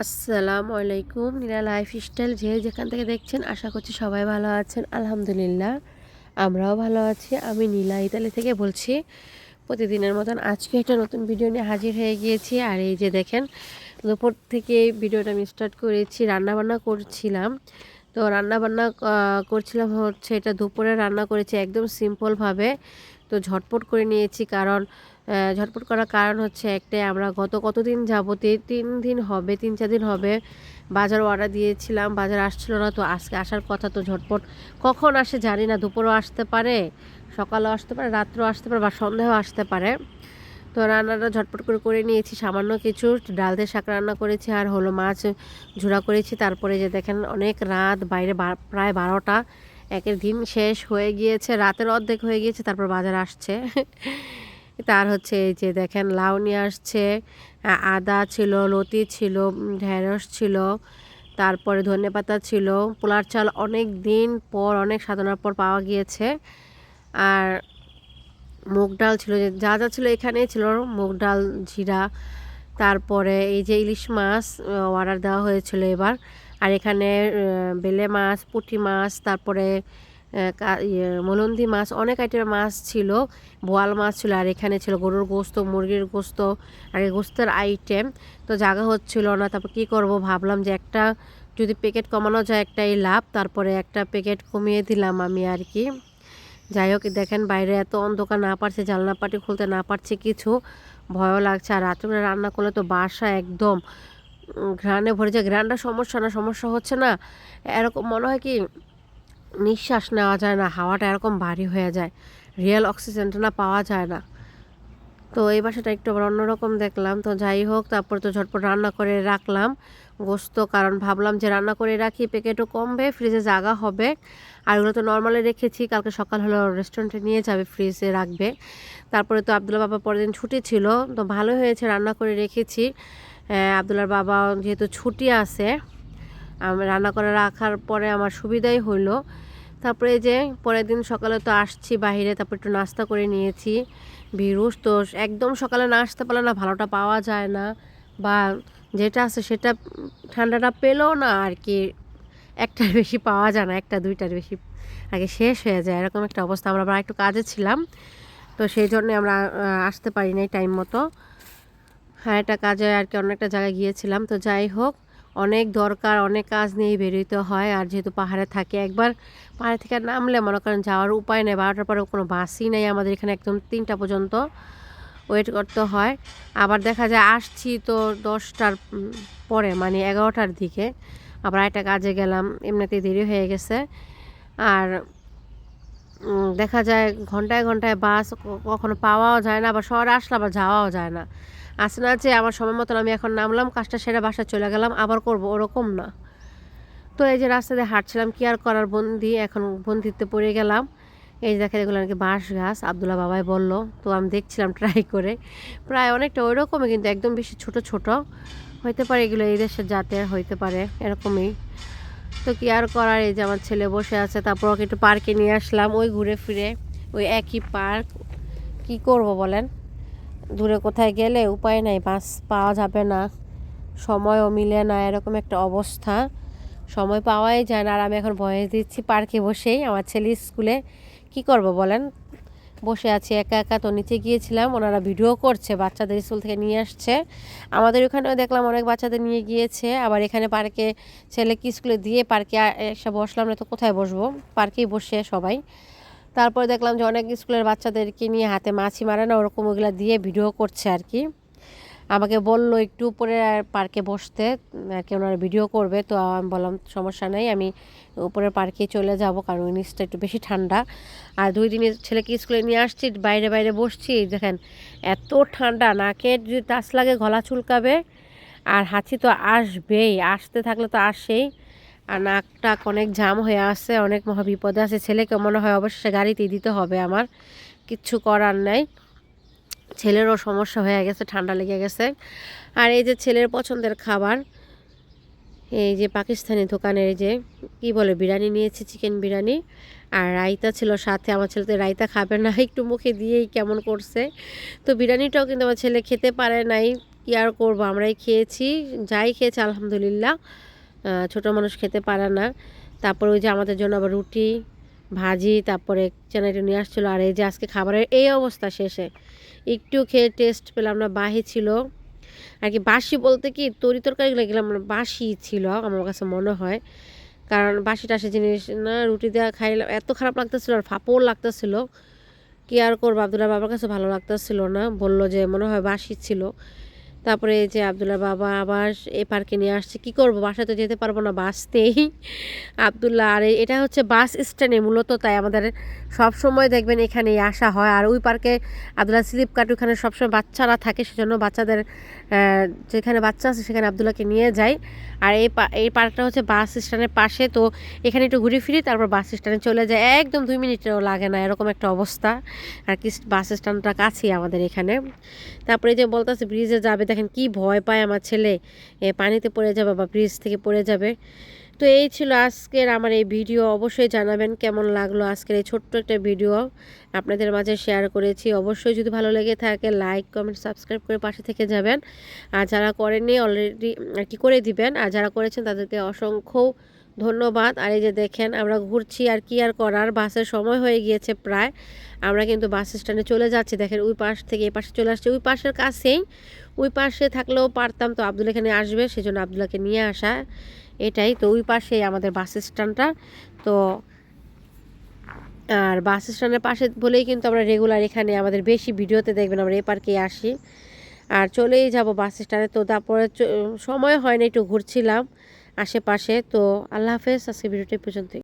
আসসালামু আলাইকুম নীলা life style যে যেখান থেকে দেখছেন, আশা করছি সবাই ভালো আছেন। আলহামদুলিল্লাহ, আমরাও ভালো আছি। আমি নীলা ইতালি থেকে বলছি, প্রতিদিনের মতন আজকে একটা নতুন ভিডিও নিয়ে হাজির হয়ে গিয়েছি। আর এই যে দেখেন, দুপুর থেকে ভিডিওটা আমি স্টার্ট করেছি, রান্নাবান্না করছিলাম। তো রান্নাবান্না করছিলাম হচ্ছে এটা দুপুরে রান্না করেছি একদম সিম্পলভাবে তো ঝটপট করে নিয়েছি কারণ ঝটপট করার কারণ হচ্ছে একটাই, আমরা গত কতদিন যাবতে তিন দিন হবে, তিন, চার দিন হবে। বাজার অর্ডার দিয়েছিলাম, বাজার আসছিল না, তো আজকে আসার কথা তো ঝটপট। কখন আসে জানি না, দুপুরও আসতে পারে, সকালেও আসতে পারে, রাত্রেও আসতে পারে বা সন্ধ্যাও আসতে পারে। তো রান্নাটা ঝটপট করে করে নিয়েছি, সামান্য কিছু ডাল দিয়ে শাক রান্না করেছি আর হলো মাছ ঝুড়া করেছি। তারপরে যে দেখেন অনেক রাত, বাইরে প্রায় বারোটা। একের দিন শেষ হয়ে গিয়েছে, রাতের অর্ধেক হয়ে গিয়েছে, তারপর বাজার আসছে। তার হচ্ছে এই যে দেখেন, লাউ নিয়ে আসছে আদা ছিল, লতি ছিল ঢেঁড়স ছিল, তারপরে ধনে পাতা ছিল, পোলার চাল অনেক দিন পর, অনেক সাধনার পর পাওয়া গিয়েছে। আর মুগ ডাল ছিল, যে যা যা ছিল এখানেই ছিল, মুগ ডাল, জিরা, তারপরে এই যে ইলিশ মাছ অর্ডার দেওয়া হয়েছিল এবার। আর এখানে বেলে মাছ, পুঁটি মাছ, তারপরে ইয়ে মলন্দি মাছ, অনেক আইটেমের মাছ ছিল, বোয়াল মাছ ছিল, আর এখানে ছিল গরুর গোস্ত, মুরগির গোস্ত, আর এই গোস্তের আইটেম। তো জায়গা হচ্ছিল না, তারপর কী করব ভাবলাম যে একটা যদি প্যাকেট কমানো যায় একটাই লাভ, তারপরে একটা প্যাকেট কমিয়ে দিলাম আমি আর কি। যাই হোক, দেখেন বাইরে এত অন্ধকার, না পারছে জানলা পাটি খুলতে, না পারছে কিছু, ভয়ও লাগছে, আর রাত্রে রান্না করলে তো বাসা একদম ঘ্রাণে ভরে যায়। ঘ্রাণটা সমস্যা না, সমস্যা হচ্ছে না, এরকম মনে হয় কি নিঃশ্বাস নেওয়া যায় না, হাওয়াটা এরকম ভারী হয়ে যায় রিয়েল অক্সিজেনটা না পাওয়া যায় না। তো এই বাসাটা একটু আবার অন্যরকম দেখলাম। তো যাই হোক, তারপর তো ঝটপট রান্না করে রাখলাম, গোস্ত, কারণ ভাবলাম যে রান্না করে রাখি প্যাকেটও কমবে ফ্রিজে জাগা হবে। আর ওগুলো তো নর্মালি রেখেছি, কালকে সকাল হলে রেস্টুরেন্টে নিয়ে যাবে ফ্রিজে রাখবে। তারপরে তো আবদুল্লা বাবা পরের দিন ছুটি ছিল, তো ভালো হয়েছে, রান্না করে রেখেছি। আবদুল্লার বাবা যেহেতু ছুটি আছে রান্না করে রাখার পরে আমার সুবিধাই হইল। তারপরে যে পরের দিন সকালে তো আসছি বাহিরে, তারপর একটু নাস্তা করে নিয়েছি। ভিরুস তো একদম সকালে না আসতে পারলে না, ভালোটা পাওয়া যায় না। বা যেটা আছে সেটা ঠান্ডাটা পেলেও না আর কি, একটার বেশি পাওয়া যায় না, একটা দুইটার বেশি আগে শেষ হয়ে যায়, এরকম একটা অবস্থা। আমরা একটু কাজে ছিলাম, তো সেই জন্যে আমরা আসতে পারি নাই টাইম মতো। হ্যাঁ একটা কাজে আর কি অনেকটা জায়গায় গিয়েছিলাম। তো যাই হোক, অনেক দরকার, অনেক কাজ নিয়েই বেরোতে হয়। আর যেহেতু পাহাড়ে থাকে, একবার পাহাড়ে থেকে নামলে মনে করেন যাওয়ার উপায় নেই, বারোটার পরে কোনো বাসই নেই আমাদের এখানে, একদম তিনটা পর্যন্ত ওয়েট করতে হয়। আবার দেখা যায় আসছি তো দশটার পরে মানে এগারোটার দিকে। আবার একটা কাজে গেলাম, এমনিতেই দেরি হয়ে গেছে। আর দেখা যায় ঘন্টায় ঘন্টায় বাস কখনো পাওয়াও যায় না, আবার শহরে আসলে আবার যাওয়াও যায় না। আসে না যে আমার সময় মতন আমি এখন নামলাম, কাজটা সেরে বাসায় চলে গেলাম, আবার করব ওরকম না। তো এই যে রাস্তা দিয়ে হাঁটছিলাম, কি আর করার বন্দি, এখন বন্দিতে পড়ে গেলাম। এই যে দেখে এগুলো নাকি বাঁশ গাছ আবদুল্লা বাবাই বলল, তো আমি দেখছিলাম ট্রাই করে। প্রায় অনেকটা ওই রকমই কিন্তু একদম বেশি ছোট ছোট। হইতে পারে এগুলো এই দেশের জাতের, হইতে পারে এরকমই। তো কি আর করার, এই যে আমার ছেলে বসে আছে, তারপর ওকে একটু পার্কে নিয়ে আসলাম, ওই ঘুরে ফিরে, ওই একই পার্ক কি করব বলেন? দূরে কোথায় গেলে উপায় নাই, বাস পাওয়া যাবে না, সময়ও মিলে না, এরকম একটা অবস্থা। সময় পাওয়াই যায় না, আর আমি এখন বয়স দিচ্ছি পার্কে বসেই, আমার ছেলে স্কুলে। কি করব বলেন? বসে আছি, একা একা তো নিচে গিয়েছিলাম, ওনারা ভিডিও করছে, বাচ্চাদের স্কুল থেকে নিয়ে আসছে। আমাদের ওখানেও দেখলাম অনেক বাচ্চাদের নিয়ে গিয়েছে, আবার এখানে পার্কে ছেলেকে স্কুলে দিয়ে পার্কে এসে বসলাম না তো কোথায় বসবো? পার্কেই বসে সবাই। তারপরে দেখলাম যে অনেক স্কুলের বাচ্চাদেরকে নিয়ে হাতে মাছি মারে না, ওরকম ওগুলো দিয়ে ভিডিও করছে আর কি। আমাকে বলল একটু উপরে পার্কে বসতে, আর কি ওনারা ভিডিও করবে, তো আমি বললাম সমস্যা নেই, আমি উপরের পার্কে চলে যাব, কারণ নিচটা একটু বেশি ঠান্ডা। আর দুই দিনে ছেলেকে স্কুলে নিয়ে আসছি, বাইরে বাইরে বসছি দেখেন এত ঠান্ডা, নাকে যদি তাস লাগে গলা চুলকাবে, আর হাঁচি তো আসবেই, আসতে থাকলে তো আসেই। আর নাকটা অনেক জাম হয়ে আসছে, অনেক মহা বিপদে আছে। ছেলেকে মনে হয় অবশ্যই গাড়িতে দিতে হবে আমার, কিচ্ছু করার নেই। ছেলেরও সমস্যা হয়ে গেছে, ঠান্ডা লেগে গেছে। আর এই যে ছেলের পছন্দের খাবার, এই যে পাকিস্তানি দোকানের যে, কি বলে, বিরিয়ানি নিয়েছি, চিকেন বিরিয়ানি। আর রায়তা ছিল সাথে, আমার ছেলে তো রায়তা খাবে না, একটু মুখে দিয়েই কেমন করছে। তো বিরিয়ানিটাও কিন্তু আমার ছেলে খেতে পারে নাই, কি আর করব, আমরাই খেয়েছি, যাই খেয়েছি, আলহামদুলিল্লাহ। ছোট মানুষ খেতে পারে না। তারপরে ওই যে আমাদের জন্য আবার রুটি, ভাজি, তারপরে চেনাইটা নিয়ে আসছিল। আর এই যে আজকে খাবারের এই অবস্থা শেষে। একটু খেয়ে টেস্ট পেলাম না, বাহি ছিল। আর কি বাসি বলতে কি, তরি তরকারিগুলো গেলাম না, বাসি ছিল, আমার কাছে মনে হয়। কারণ বাসি টাসি জিনিস না, রুটি দেওয়া খাইলাম এত খারাপ লাগতেছিল আর ফাপড় লাগতেছিল। কি আর করব, আবদুল্লাহ বাবার কাছে ভালো লাগতেছিল না। বলল যে মনে হয় বাসি ছিল। তারপরে যে আবদুল্লাহ বাবা আবার এই পার্কে নিয়ে আসছে, কি করব? বাসায় তো যেতে পারব না বাসতেই আবদুল্লাহ, আর এ- এটা হচ্ছে বাস স্ট্যান্ডে মূলত, তাই আমাদের সব সময় দেখবেন এখানেই আসা হয়। আর ওই পার্কে আবদুল্লাহ স্লিপ কাট ওখানে সবসময় বাচ্চারা থাকে, সেজন্য বাচ্চাদের যেখানে বাচ্চা আছে সেখানে আবদুল্লাহকে নিয়ে যায় আর এই এই পার্কটা হচ্ছে বাস স্ট্যান্ডের পাশে, তো এখানে একটু ঘুরে ফিরি তারপর বাস স্ট্যান্ডে চলে যায়। একদম দুই মিনিটও লাগে না, এরকম একটা অবস্থা। আর কি, বাস স্ট্যান্ডটা কাছেই আমাদের এখানে। তারপরে যে বলতেছে, ব্রিজে যাবে দেখেন কি ভয় পায় আমার ছেলে। পানিতে পড়ে যাবে বা ব্রিজ থেকে পড়ে যাবে। তো এই ছিল আজকের আমার এই ভিডিও অবশ্যই জানাবেন কেমন লাগল আজকের এই ছোট্ট একটা ভিডিও আপনাদের মাঝে শেয়ার করেছি। অবশ্যই যদি ভালো লেগে থাকে লাইক কমেন্ট সাবস্ক্রাইব করে পাশে থেকে যাবেন। আর যারা করেননি অলরেডি আর কি করে দিবেন? আর যারা করেছেন, তাদেরকে অসংখ্য ধন্যবাদ। আর এই যে দেখেন, আমরা ঘুরছি আর কি আর করার। বাসের সময় হয়ে গিয়েছে প্রায়। আমরা কিন্তু বাস স্ট্যান্ডে চলে যাচ্ছি। দেখেন, ওই পাশ থেকে এই পাশে চলে আসছে। ওই পাশের কাছেই, ওই পাশে থাকলেও পারতাম। তো আবদুল এখানে আসবে, সেজন্য আবদুল্লাকে নিয়ে আসা এটাই। তো ওই পাশেই আমাদের বাস স্ট্যান্ডটা। তো, আর বাস স্ট্যান্ডের পাশে বলেই কিন্তু আমরা রেগুলার এখানে আমাদের বেশি ভিডিওতে দেখবেন। আমরা এ পার্কে আসি। আর চলেই যাব বাস স্ট্যান্ডে। তো তারপরে সময় হয় না একটু ঘুরছিলাম। আশেপাশে। তো আল্লাহ হাফেজ আজকে ভিডিওটি পর্যন্তই।